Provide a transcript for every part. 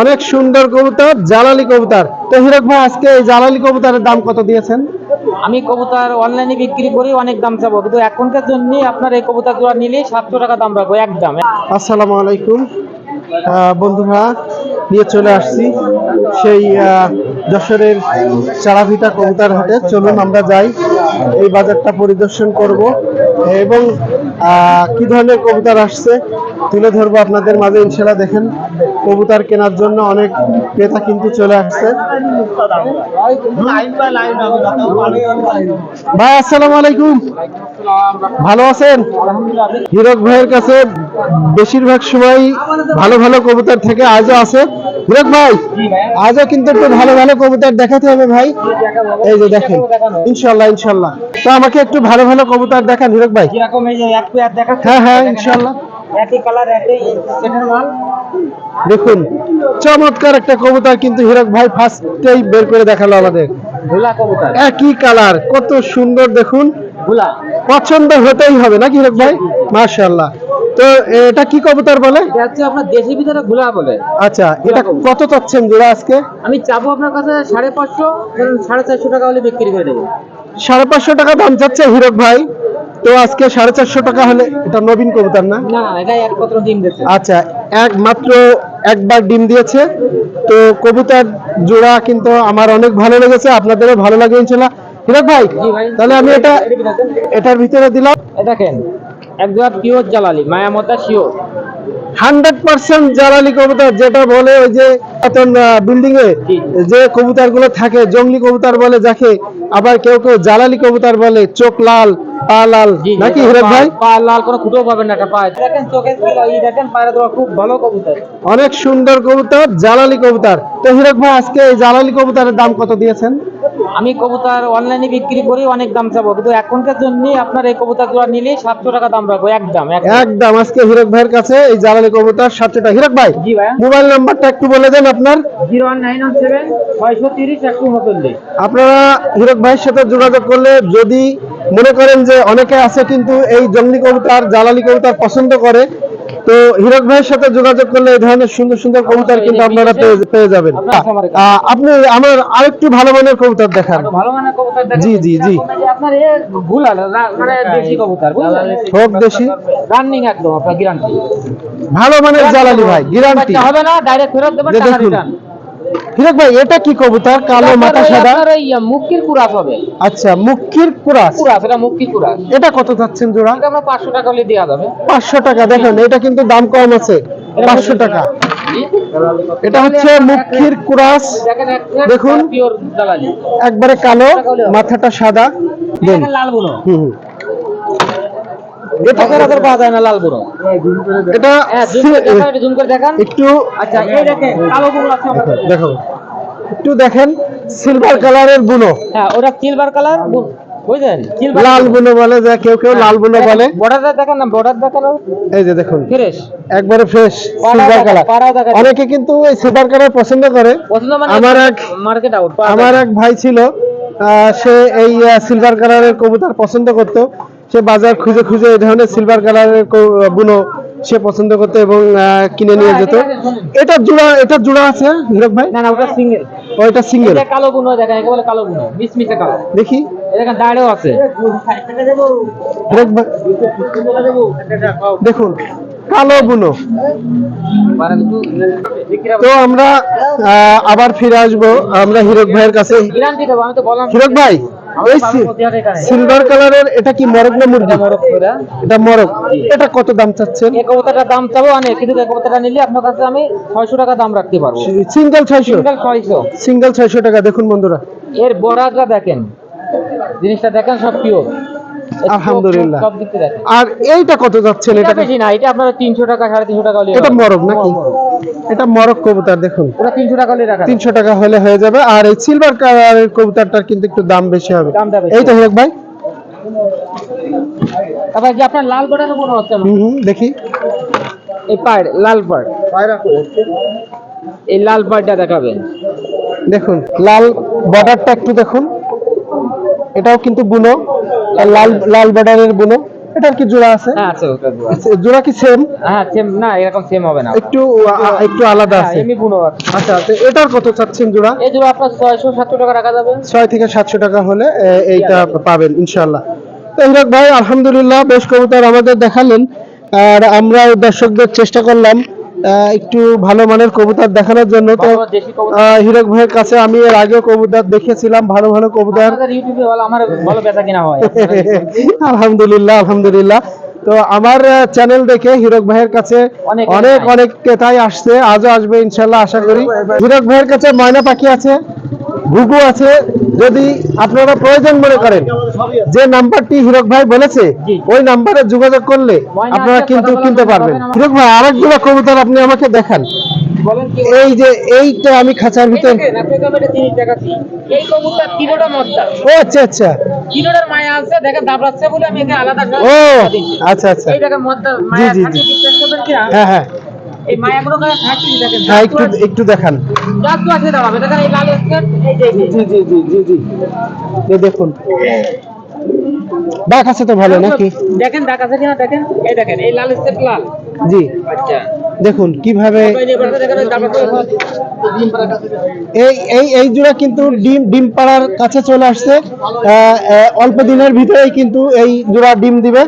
অনেক সুন্দর কবুতর জালালি কবুতর। তো হিরক ভাই আজকে এই জালালি কবুতরের দাম কত দিয়েছেন? আমি কবুতর অনলাইনে বিক্রি করি অনেক দাম চাবো। কিন্তু এখনকার জন্য আপনার এই কবুতর জোড়া নিলে সাতশো টাকা দাম রাখব একদম। আসসালামু আলাইকুম। বন্ধুরা নিয়ে চলে আসছি সেই যশোরের চারাভিটা কবুতর হাটে। চলুন আমরা যাই এই বাজারটা পরিদর্শন করব। এবং কি ধরনের কবুতর আসছে? তুলে ধরবো আপনাদের মাঝে ইনশাল্লাহ দেখেন। কবুতর কেনার জন্য অনেক ক্রেতা কিন্তু চলে আসছে। ভাই, আসসালামু আলাইকুম। ভালো আছেন? হিরক ভাইয়ের কাছে বেশিরভাগ সময় ভালো ভালো কবুতর থেকে আজও আছে। হিরক ভাই আজও কিন্তু একটু ভালো ভালো কবুতর দেখাতে হবে ভাই। এই যে দেখেন ইনশাল্লাহ ইনশাল্লাহ তো আমাকে একটু ভালো ভালো কবুতর দেখান হিরক ভাই। হ্যাঁ হ্যাঁ ইনশাল্লাহ দেখুন। চমৎকার একটা কবুতর কিন্তু হিরক ভাই ফার্স্টেই বের করে দেখাল আমাদের। ভোলা কবুতর। একই কালার কত সুন্দর দেখুন। ভোলা পছন্দ হতেই হবে নাকি হিরক ভাই? মাশাআল্লাহ। তো এটা কি কবুতর বলে? হচ্ছে আপনার দেশি ভিতরে বলে। আচ্ছা এটা কত চাচ্ছেন জোড়া আজকে? আমি চাবো আপনার কাছে সাড়ে পাঁচশো সাড়ে চারশো টাকা হলে বিক্রি করে দেবো। সাড়ে পাঁচশো টাকা দাম চাচ্ছে হিরক ভাই। তো আজকে সাড়ে চারশো টাকা হলে এটা নবীন কবুতর না? এটা একমাত্র ডিম আচ্ছা এক একবার ডিম দিয়েছে। তো কবুতর জোড়া কিন্তু আমার অনেক ভালো লেগেছে আপনাদেরও ভালো লাগে ইনশাল্লাহ। হিরক ভাই তাহলে আমি এটা এটার ভিতরে দিলাম। এ দেখেন পিওর মায়ামতা শিওর হান্ড্রেড পার্সেন্ট জ্বালালি কবুতর যেটা বলে ওই যে বিল্ডিং এ যে কবুতরগুলো থাকে জঙ্গলি কবুতর বলে যাকে আবার কেউ কেউ জ্বালালি কবুতর বলে চোখ লাল পা লাল নাকি হিরক ভাই? পা লাল কোনো ফুটো পাবেন না দেখেন এই দেখেন পায়রা দেওয়া খুব ভালো কবুতর। অনেক সুন্দর কবুতর জ্বালালি কবুতর। তো হিরক ভাই আজকে এই জ্বালালি কবুতরের দাম কত দিয়েছেন? আমি কবুতর অনলাইনে বিক্রি করি অনেক দাম চাবো। কিন্তু এখনকার জন্য আপনার এই কবুতর জোড়া নিলে সাতশো টাকা দাম রাখব একদম একদম। আজকে হিরক ভাইয়ের কাছে এই জ্বালালি কবুতর সাতশো টাকা। হিরক ভাই জি ভাই মোবাইল নাম্বারটা একটু বলে দেন আপনার। Zero one nine one seven ছয়শো তিরিশ একশো উনচল্লিশ। আপনারা হিরক ভাইয়ের সাথে যোগাযোগ করলে যদি মনে করেন যে অনেকে আছে কিন্তু এই জঙ্গলি কবুতর জ্বালালি কবুতর পছন্দ করে তো হিরক ভাইয়ের সাথে যোগাযোগ করলে এই ধরনের সুন্দর সুন্দর কবুতর কিন্তু আপনারা পেয়ে- যাবেন। আপনি আমার আরেকটু ভালো মানের কবিতার দেখান। জি, জি, জি। মানে দেশি কবুতর বুঝলেন হোক দেশি। রানিং একদম আপনার গ্যারান্টি ভালো মানের জ্বালানি ভাই গ্যারান্টি হবে না ডাইরেক্ট ফেরত দেবেন দেখুন। হিরক ভাই এটা কি কবুতর? কালো মাথা সাদা? মুক্তির কুরাস হবে। আচ্ছা মুখির কুরাস? কুরাস এটা মুক্তির কুরাস। এটা কত যাচ্ছেন জোড়া? এটা আমরা পাঁচশো টাকা হলে দেওয়া যাবে। পাঁচশো টাকা দেখেন এটা কিন্তু দাম কম আছে। পাঁচশো টাকা। এটা হচ্ছে মুখির কুরাস। দেখুন। একবারে কালো মাথাটা সাদা। লাল বুনো। হুম। এটা পাওয়া যায় না লাল বুনো এটা হ্যাঁ জুম করে দেখান। একটু আচ্ছা এই দেখেন কালো বুনো আছে আমার দেখো একটু দেখেন সিলভার কালারের বুনো। হ্যাঁ ওটা সিলভার কালার বুঝলেন? লাল বুনো বলে যে কেউ কেউ লাল বুনো বলে। বর্ডারটা দেখেন না বর্ডার দেখানো এই যে দেখুন ফ্রেশ একবারে ফ্রেশ সিলভার কালার। অনেকে কিন্তু এই সিলভার কালার পছন্দ করে। পছন্দ মানে আমার এক মার্কেট আউট আমার এক ভাই ছিল সে এই সিলভার কালারের কবুতর পছন্দ করত। সে বাজার খুঁজে খুঁজে এই ধরনের সিলভার কালারের বুনো সে পছন্দ করতো এবং কিনে নিয়ে যেত। এটা জোড়া এটা জোড়া আছে হিরক ভাই? না না ওটা সিঙ্গেল ওইটা সিঙ্গেল এটা কালো বুনো দেখেন একে বলে কালো বুনো মিসমিসে কালো। দেখি। দেখেন দাঁড়েও আছে। হিরক ভাই দেখুন কালো বুনো তো আমরা আবার ফিরে আসব আমরা হিরক ভাইয়ের কাছে হিরক ভাই ওই সিলভার কালারের এটা কি মরক না মুরগি? এটা মরক এটা কত দাম চাচ্ছেন? এই কবুতরটার দাম চাবো অনেক কিন্তু এই কবুতরটা নিলে আপনার কাছে আমি ছয়শো টাকা দাম রাখতে পারব। সিঙ্গেল টাকা দেখুন বন্ধুরা। এর দেখেন। জিনিসটা দেখেন সব পিওর আলহামদুলিল্লাহ। সব দিকতে দেখেন। আর এইটা কত যাচ্ছেন এটা এটা বেশি না এটা আপনার তিনশো টাকা সাড়ে তিনশো টাকা এটা। মরক নাকি। এটা মরক কবুতর দেখুন। ওটা তিনশো টাকা হলে রাখা তিনশো টাকা হলে হয়ে যাবে। আর এই সিলভার কালারের কবুতরটার কিন্তু একটু দাম বেশি হবে। দামটা বেশি। এই তো হিরক ভাই। তারপর যে আপনার লাল হচ্ছে। হুম দেখি। এই পাড় লাল পাড় এই লাল পাড়টা দেখাবেন। দেখুন লাল বর্ডারটা একটু দেখুন। এটাও কিন্তু বুনো। আর লাল লাল বর্ডারের বুনো। এটার কি জোড়া আছে? হ্যাঁ আছে ওটা আচ্ছা, জোড়া কি সেম হ্যাঁ সেম না এরকম সেম হবে না একটু একটু আলাদা হ্যাঁ, আছে। এমনি বুনো আছে। আচ্ছা এটার কত চাচ্ছেন জোড়া? এই জোড়া আপনার ছয়শো সাতশো টাকা রাখা যাবে। 6 থেকে সাতশো টাকা হলে এইটা পাবেন ইনশাআল্লাহ। তো হিরক ভাই আলহামদুলিল্লাহ বেশ কবুতর আমাদের দেখালেন। আর আমরা দর্শকদের চেষ্টা করলাম। একটু ভালো মানের কবুতর দেখানোর জন্য তো হিরক ভাইয়ের কাছে আমি এর আগেও কবুতর দেখেছিলাম ভালো ভালো কবুতর। আলহামদুলিল্লাহ আলহামদুলিল্লাহ। তো আমার চ্যানেল দেখে হিরক ভাইয়ের কাছে অনেক। অনেক ক্রেতাই আসছে আজও আসবে ইনশাল্লাহ আশা করি। হিরক ভাইয়ের কাছে ময়না পাখি আছে। ঘুঘু আছে যদি আপনারা প্রয়োজন মনে করেন যে নাম্বারটি হিরক ভাই বলেছে ওই নাম্বারে যোগাযোগ করলে আপনারা কিন্তু কিনতে পারবেন। হিরক ভাই আরেকগুলো কবুতর আপনি আমাকে দেখান। এই যে এইটা আমি খাঁচার ভিতর ও আচ্ছা আচ্ছা। মায়া আছে দেখেন দাবড়াচ্ছে বলে আমি আলাদা ও আচ্ছা আচ্ছা। জি, জি। হ্যাঁ হ্যাঁ। একটু একটু দেখান। দেখেন এই লাল স্কেট এই যে জি জি জি জি জি। এই দেখুন। ডাক আছে তো ভালো নাকি? দেখেন ডাক আছে কিনা দেখেন। এই দেখেন এই লাল লাল। জি। আচ্ছা। দেখুন কীভাবে। এই এই এই জোড়া কিন্তু ডিম ডিম পাড়ার কাছে চলে আসছে। অল্প দিনের ভিতরেই কিন্তু এই জোড়া ডিম দিবে।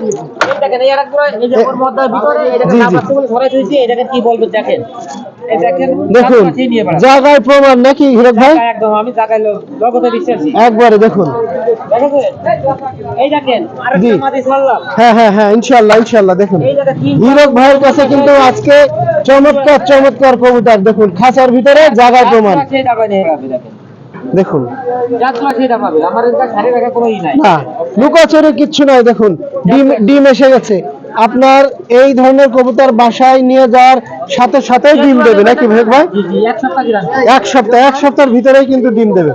দেখেন এই আরেক এই যে ওর মদ্দার ভিতরে জি। বলে ধরে দিয়েছি দেখেন কি বলবে দেখেন। দেখুন। জায়গায় প্রমাণ নাকি হিরক ভাই? একদম আমি জায়গায় একবারে দেখুন। এই দেখেন হ্যাঁ হ্যাঁ হ্যাঁ ইনশাল্লাহ ইনশাল্লাহ দেখুন। হিরক ভাইয়ের কাছে কিন্তু আজকে চমৎকার চমৎকার কবুতর দেখুন খাঁচার ভিতরে জায়গায় প্রমাণ। দেখেন। না লুকাচুরি কিচ্ছু দেখুন ডিম ডিম এসে গেছে। আপনার এই ধরনের কবুতর বাসায় নিয়ে যাওয়ার সাথে সাথে ডিম দেবে নাকি ভাই? এক সপ্তাহ এক সপ্তাহের ভিতরেই কিন্তু ডিম দেবে।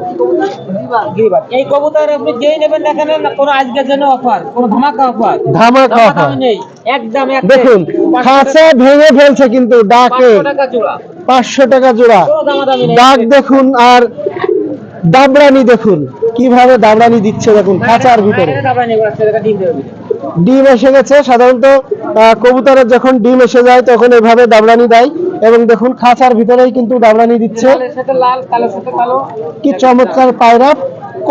এই কবুতর আপনি যেই নেবেন দেখেন না কোনো আজকের জন্য অফার কোনো ধামাকা অফার? ধামাকা offer। একদম দেখুন খাঁচা ভেঙে ফেলছে কিন্তু ডাকে। পাঁচশো টাকা জোড়া। পাঁচশো টাকা জোড়া। কোনো দামাদামি নেই। ডাক দেখুন আর দাবরানি দেখুন কীভাবে দাবরানি দিচ্ছে দেখুন খাঁচার ভিতরে। ডিম দেবে ভিতরে। ডিম এসে গেছে সাধারণত কবুতরের যখন ডিম এসে যায় তখন এভাবে দাবরানি দেয়। এবং দেখুন খাঁচার ভিতরেই কিন্তু দাবরানি দিচ্ছে। কি চমৎকার পায়রা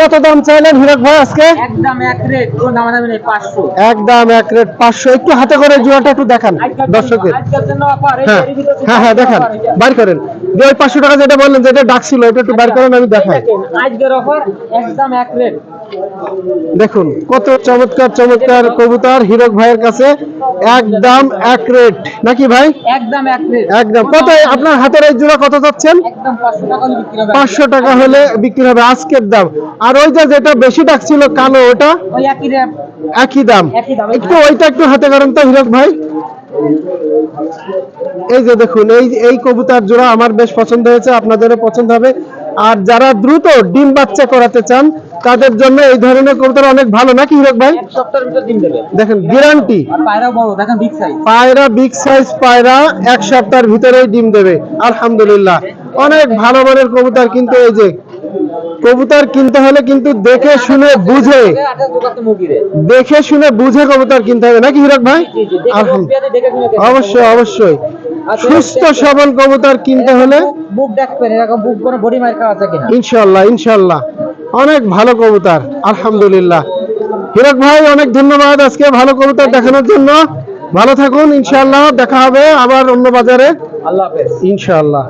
কত দাম চাইলেন হিরক ভাই আজকে? একদম এক রেট। কোনো দামাদামি নেই পাঁচশো। একদম এক রেট পাঁচশো। একটু হাতে করে জোড়াটা একটু দেখান দর্শকের হ্যাঁ হ্যাঁ হ্যাঁ দেখান। বার করেন। ওই পাঁচশো টাকা যেটা বললেন যেটা ডাকছিল এটা একটু বার করেন আমি দেখাই। আজকের অফার একদম এক রেট। দেখুন কত চমৎকার চমৎকার কবুতর হিরক ভাইয়ের কাছে। একদম এক রেট। নাকি ভাই? একদম এক রেট। একদম। কত আপনার হাতের এই জোড়া কত যাচ্ছেন একদম পাঁচশো টাকা হলে বিক্রি হবে। পাঁচশো টাকা হলে বিক্রি হবে। আজকের দাম। আর ওই যে যেটা বেশি ডাকছিল কালো ওটা? একই দাম। একটু ওইটা একটু হাতে করেন তো হিরক ভাই। এই যে দেখুন এই এই কবুতর জোড়া আমার বেশ পছন্দ হয়েছে আপনাদেরও পছন্দ হবে। আর যারা দ্রুত ডিম বাচ্চা করাতে চান তাদের জন্য এই ধরনের কবুতর অনেক ভালো নাকি হিরক ভাই? দেখেন গ্যারান্টি পায়রা বিগ সাইজ পায়রা বিগ সাইজ পায়রা এক সপ্তাহের ভিতরেই ডিম দেবে। আলহামদুলিল্লাহ। অনেক ভালো মানের কবুতর কিন্তু এই যে কবুতর কিনতে হলে কিন্তু দেখে শুনে বুঝে। দেখে শুনে বুঝে কবুতর কিনতে হবে। নাকি হিরক ভাই। অবশ্যই অবশ্যই। আচ্ছা, সুস্থ সবল কবুতর কিনতে হলে বুক দেখবেন এরকম বুক করে বডি মার খাওয়া আছে কিনা? ইনশাল্লাহ ইনশাল্লাহ অনেক ভালো কবুতর আলহামদুলিল্লাহ। হিরক ভাই অনেক ধন্যবাদ আজকে ভালো কবুতর দেখানোর জন্য। ভালো থাকুন ইনশাল্লাহ দেখা হবে আবার অন্য বাজারে। আল্লাহ হাফেজ। ইনশাল্লাহ